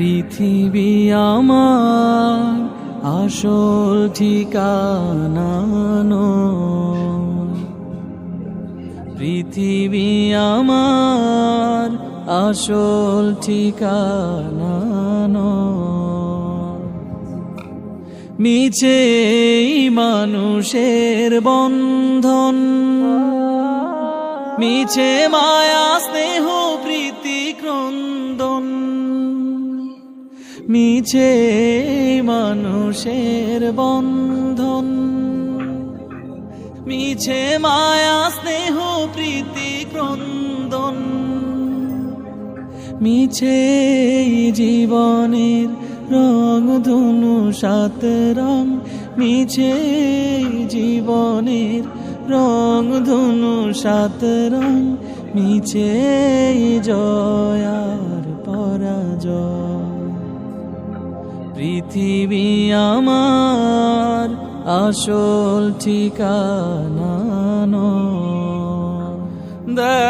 পৃথিবী আমার আসল ঠিকানা। পৃথিবী আমার আসল ঠিকানা। মিছে মানুষের বন্ধন, মিছে মায়া, স্নেহ, প্রীতি, ক্রন্দন মিছে মানুষের বন্ধন। মিছে মায়া, স্নেহ, প্রীতি, ক্রন্দন। মিছে জীবনের রং ধনু, সাত রং। মিছে জীবনের রং ধনু, সাত রং। মিছে জয়ার পরাজয়। পৃথিবী আমার আসল ঠিকানা নয়।